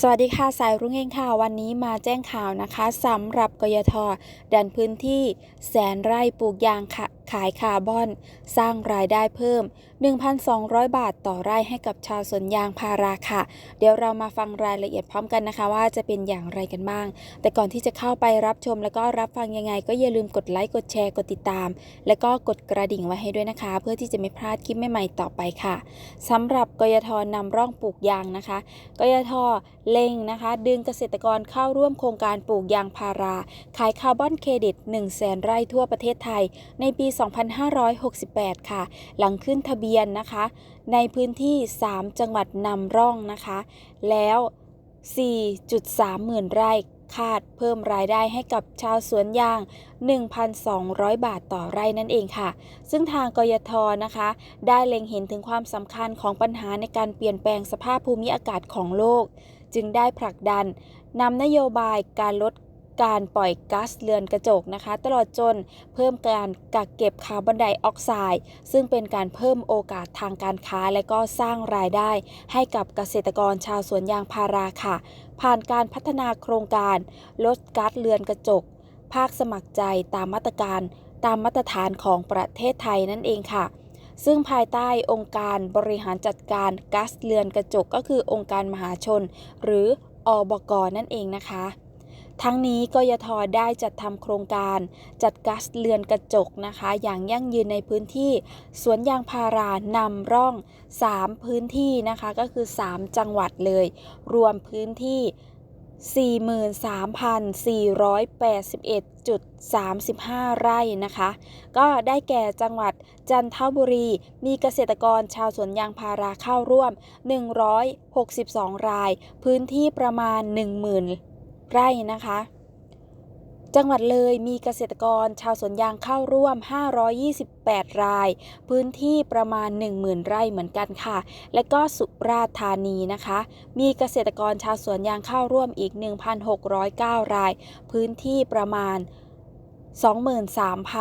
สวัสดีค่ะสายรุ่งเองค่ะ วันนี้มาแจ้งข่าวนะคะสำหรับกยทดันพื้นที่แสนไร่ปลูกยางค่ะขายคาร์บอน สร้างรายได้เพิ่ม 1,200 บาทต่อไร่ให้กับชาวสวนยางพาราค่ะ เดี๋ยวเรามาฟังรายละเอียดพร้อมกันนะคะ ว่าจะเป็นอย่างไรกันบ้าง แต่ก่อนที่จะเข้าไปรับชมแล้วก็รับฟังยังไง ก็อย่าลืมกดไลค์กดแชร์กดติดตาม แล้วก็กดกระดิ่งไว้ให้ด้วยนะคะ เพื่อที่จะไม่พลาดคลิปใหม่ๆต่อไปค่ะสำหรับกยทนำร่องปลูกยางนะคะ กยทเล็งนะคะ ดึงเกษตรกรเข้าร่วมโครงการปลูกยางพารา ขายคาร์บอนเครดิต1 0 0 0 0แสนไร่ทั่วประเทศไทยในปี2568 ค่ะ หลังขึ้นทะเบียนนะคะ ในพื้นที่ 3 จังหวัดนำร่องนะคะ แล้ว 4.3 หมื่นไร่คาดเพิ่มรายได้ให้กับชาวสวนยาง 1,200 บาทต่อไร่นั่นเองค่ะ ซึ่งทางกยทนะคะ ได้เล็งเห็นถึงความสำคัญของปัญหาในการเปลี่ยนแปลงสภาพภูมิอากาศของโลก จึงได้ผลักดันนำนโยบายการลด การปล่อยก๊าซเรือนกระจกนะคะ ตลอดจนเพิ่มการกักเก็บคาร์บอนไดออกไซด์ซึ่งเป็นการเพิ่มโอกาสทางการค้า และก็สร้างรายได้ให้กับเกษตรกรชาวสวนยางพาราค่ะ ผ่านการพัฒนาโครงการลดก๊าซเรือนกระจก ภาคสมัครใจตามมาตรการตามมาตรฐานของประเทศไทยนั่นเองค่ะซึ่งภายใต้องค์การบริหารจัดการก๊าซเรือนกระจกก็คือองค์การมหาชน หรืออบกนั่นเองนะคะ ทั้งนี้กยทได้จัดทำโครงการจัดก๊าซเรือนกระจกนะคะ อย่างยั่งยืนในพื้นที่ สวนยางพารานำร่อง 3 พื้นที่นะคะก็คือ 3 จังหวัดเลย รวมพื้นที่43,481.35 ไร่นะคะ ก็ได้แก่จังหวัดจันทบุรี มีเกษตรกรชาวสวนยางพาราเข้าร่วม 162 ราย พื้นที่ประมาณ 10,000 ไร่นะคะ จังหวัดเลยมีเกษตรกรชาวสวนยางเข้าร่วม 528 ราย พื้นที่ประมาณ 10,000 ไร่เหมือนกันค่ะ และก็สุราษฎร์ธานีนะคะ มีเกษตรกรชาวสวนยางเข้าร่วมอีก 1,609 ราย พื้นที่ประมาณ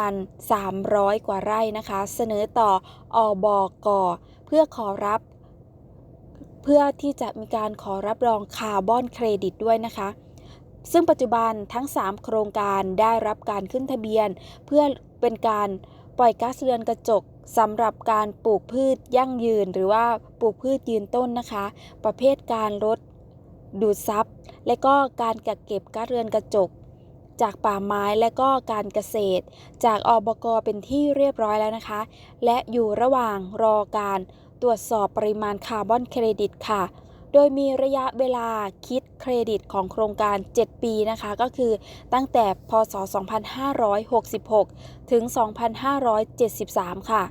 23,300 กว่าไร่นะคะ เสนอต่ออบกเพื่อขอรับ เพื่อที่จะมีการขอรับรองคาร์บอนเครดิตด้วยนะคะ ซึ่งปัจจุบันทั้ง 3 โครงการได้รับการขึ้นทะเบียน เพื่อเป็นการปล่อยก๊าซเรือนกระจกสำหรับการปลูกพืชยั่งยืน หรือว่าปลูกพืชยืนต้นนะคะ ประเภทการลดดูดซับและก็การกักเก็บก๊าซเรือนกระจก จากป่าไม้และก็การเกษตร จากอบกเป็นที่เรียบร้อยแล้วนะคะ และอยู่ระหว่างรอการตรวจสอบปริมาณคาร์บอนเครดิตค่ะ โดยมีระยะเวลาคิด เครดิตของโครงการ 7 ปีนะคะ ก็คือตั้งแต่พศ 2566 ถึง 2573 ค่ะ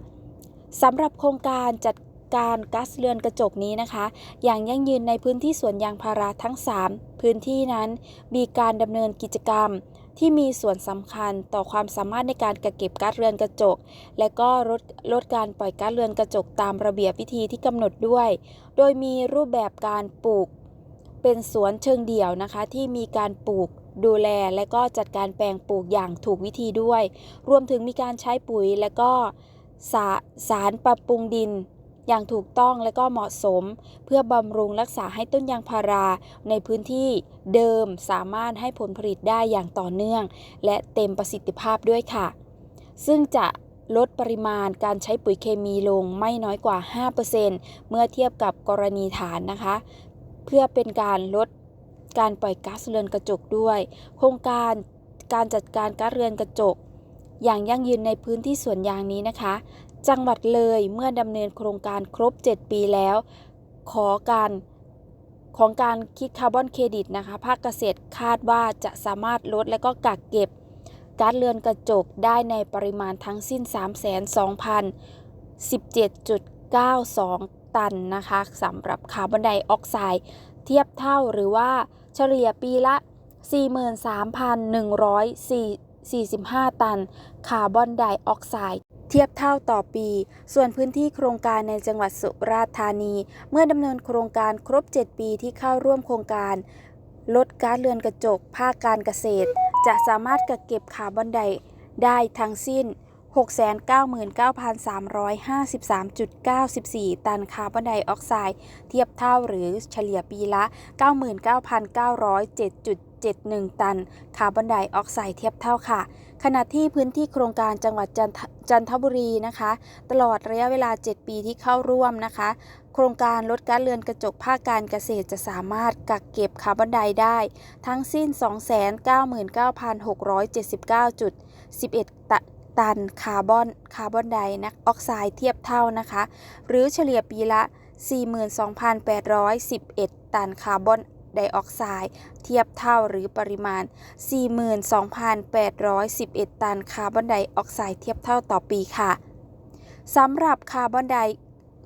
สำหรับโครงการจัดการก๊าซเรือนกระจกนี้นะคะ อย่างยั่งยืนในพื้นที่สวนยางพาราทั้ง 3 พื้นที่นั้น มีการดำเนินกิจกรรมที่มีส่วนสำคัญต่อความสามารถในการกักเก็บก๊าซเรือนกระจก และก็ลดลดการปล่อยก๊าซเรือนกระจกตามระเบียบวิธีที่กำหนดด้วย โดยมีรูปแบบการปลูก เป็นสวนเชิงเดี่ยวนะคะที่มีการปลูกดูแลและก็จัดการแปลงปลูกอย่างถูกวิธีด้วย รวมถึงมีการใช้ปุ๋ยและก็สาสารปรับปรุงดิน อย่างถูกต้องและก็เหมาะสม เพื่อบำรุงรักษาให้ต้นยางพาราในพื้นที่เดิมสามารถให้ผลผลิตได้อย่างต่อเนื่อง และเต็มประสิทธิภาพด้วยค่ะ ซึ่งจะลดปริมาณการใช้ปุ๋ยเคมีลงไม่น้อยกว่า 5%เมื่อเทียบกับกรณีฐานนะคะ เพื่อเป็นการลดการปล่อยก๊าซเรือนกระจกด้วย โครงการการจัดการก๊าซเรือนกระจก อย่างยั่งยืนในพื้นที่สวนยางนี้นะคะ จังหวัดเลยเมื่อดำเนินโครงการครบ 7 ปีแล้ว ขอการของการคิดคาร์บอนเครดิตนะคะ ภาคเกษตรคาดว่าจะสามารถลดและก็กักเก็บก๊าซเรือนกระจกได้ในปริมาณทั้งสิ้น 3,2,017.92 ตันนะคะสำหรับคาร์บอนไดออกไซด์เทียบเท่าหรือว่าเฉลี่ยปีละ 43,145 ตันคาร์บอนไดออกไซด์เทียบเท่าต่อปี ส่วนพื้นที่โครงการในจังหวัดสุราษฎร์ธานี เมื่อดำเนินโครงการครบ 7 ปีที่เข้าร่วมโครงการ ลดก๊าซเรือนกระจก ภาคการเกษตร จะสามารถกักเก็บคาร์บอนไดได้ทั้งสิ้น 699,353.94 ตันคาร์บอนไดออกไซด์เทียบเท่าหรือเฉลี่ยปีละ 99,907.71 ตันคาร์บอนไดออกไซด์เทียบเท่าค่ะ ขณะที่พื้นที่โครงการจังหวัดจันทจันทบุรีนะคะ ตลอดระยะเวลา 7 ปีที่เข้าร่วมนะคะ โครงการลดกาซเรือนกระจกภาคการเกษตรจะสามารถกักเก็บคาร์บอนไดได้ ทั้งสิ้น 299,679.11 ต ตันคาร์บอนคาร์บอนไดออกไซด์เทียบเท่านะคะ หรือเฉลี่ยปีละ 42,811 ตันคาร์บอนไดออกไซด์เทียบเท่าหรือปริมาณ 42,811 ตันคาร์บอนไดออกไซด์เทียบเท่าต่อปีค่ะสำหรับคาร์บอนได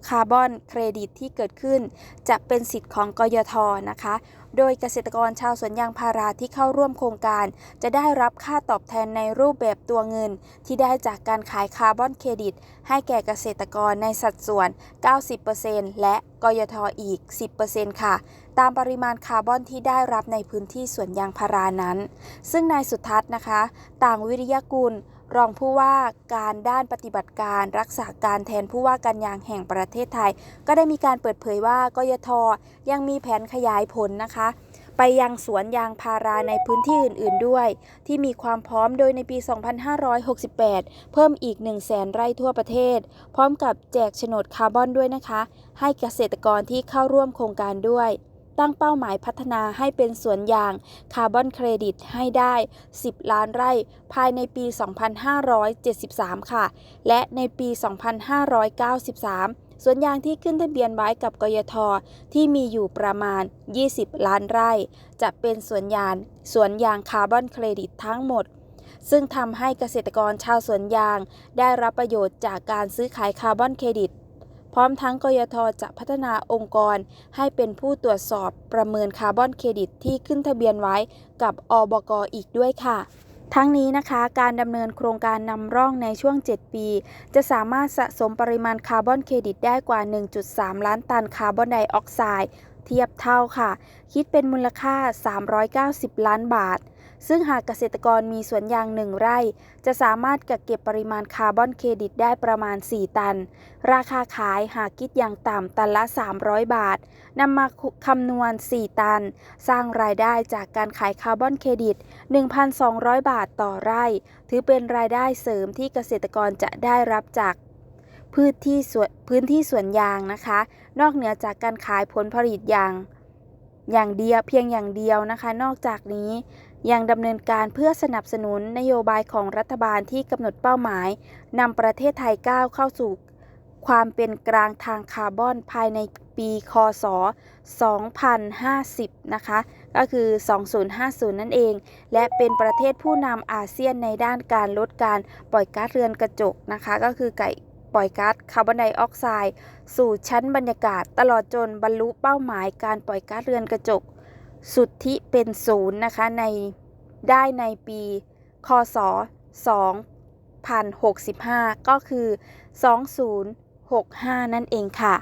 คาร์บอนเครดิตที่เกิดขึ้น จะเป็นสิทธิ์ของกยทนะคะ โดยเกษตรกรชาวสวนยางพาราที่เข้าร่วมโครงการ จะได้รับค่าตอบแทนในรูปแบบตัวเงิน ที่ได้จากการขายคาร์บอนเครดิต ให้แก่เกษตรกรในสัดส่วน 90%และกยทออีก 10%ค่ะ ตามปริมาณคาร์บอนที่ได้รับในพื้นที่สวนยางพารานั้น ซึ่งนายสุทัศน์นะคะ ต่างวิริยกุล รองผู้ว่าการด้านปฏิบัติการรักษาการแทนผู้ว่าการยางแห่งประเทศไทย ก็ได้มีการเปิดเผยว่ากยทยังมีแผนขยายผลนะคะ ไปยังสวนยางพาราในพื้นที่อื่น ๆด้วย ที่มีความพร้อมโดยในปี 2568 เพิ่มอีก 1 0 0 0 0แสนไร่ทั่วประเทศ พร้อมกับแจกโฉนดคาร์บอนด้วยนะคะ ให้เกษตรกรที่เข้าร่วมโครงการด้วย ตั้งเป้าหมายพัฒนาให้เป็นสวนยางคาร์บอนเครดิตให้ได้ 10 ล้านไร่ ภายในปี 2573 ค่ะ และในปี 2593สวนยางที่ขึ้นทะเบียนไว้กับกยทที่มีอยู่ประมาณ 20 ล้านไร่ จะเป็นสวนยางสวนยางคาร์บอนเครดิตทั้งหมด ซึ่งทำให้เกษตรกรชาวสวนยาง ได้รับประโยชน์จากการซื้อขายคาร์บอนเครดิต พร้อมทั้งกยทจะพัฒนาองค์กร ให้เป็นผู้ตรวจสอบประเมินคาร์บอนเครดิตที่ขึ้นทะเบียนไว้กับอบกอีกด้วยค่ะทั้งนี้นะคะการดำเนินโครงการนำร่องในช่วง 7 ปี จะสามารถสะสมปริมาณคาร์บอนเครดิตได้กว่า 1.3 ล้านตันคาร์บอนไดออกไซด์เทียบเท่าค่ะ คิดเป็นมูลค่า 390 ล้านบาท ซึ่งหากเกษตรกรมีสวนยางหนึ่งไร่ จะสามารถกักเก็บปริมาณคาร์บอนเครดิตได้ประมาณ 4 ตัน ราคาขายหากคิดอย่างต่ำตันละ 300 บาทนำมาคำนวณ 4 ตัน สร้างรายได้จากการขายคาร์บอนเครดิต 1,200 บาทต่อไร่ ถือเป็นรายได้เสริมที่เกษตรกรจะได้รับจากพื้นที่สวนพื้นที่สวนยางนะคะ นอกเหนือจากการขายผลผลิตยางอย่างเดียวเพียงอย่างเดียวนะคะ นอกจากนี้ ยังดำเนินการเพื่อสนับสนุนนโยบายของรัฐบาลที่กำหนดเป้าหมายนำประเทศไทยก้าวเข้าสู่ ความเป็นกลางทางคาร์บอนภายในปีคศ 2050 นะคะ ก็คือ 2050 นั่นเอง และเป็นประเทศผู้นำอาเซียนในด้านการลดการปล่อยก๊าซเรือนกระจกนะคะ ก็คือไก่ปล่อยก๊าซคาร์บอนไดออกไซด์สู่ชั้นบรรยากาศตลอดจนบรรลุเป้าหมายการปล่อยก๊าซเรือนกระจก สุทธิเป็นศูนย์นะคะในได้ในปีคศ2065 ก็คือ 2065 นั่นเองค่ะ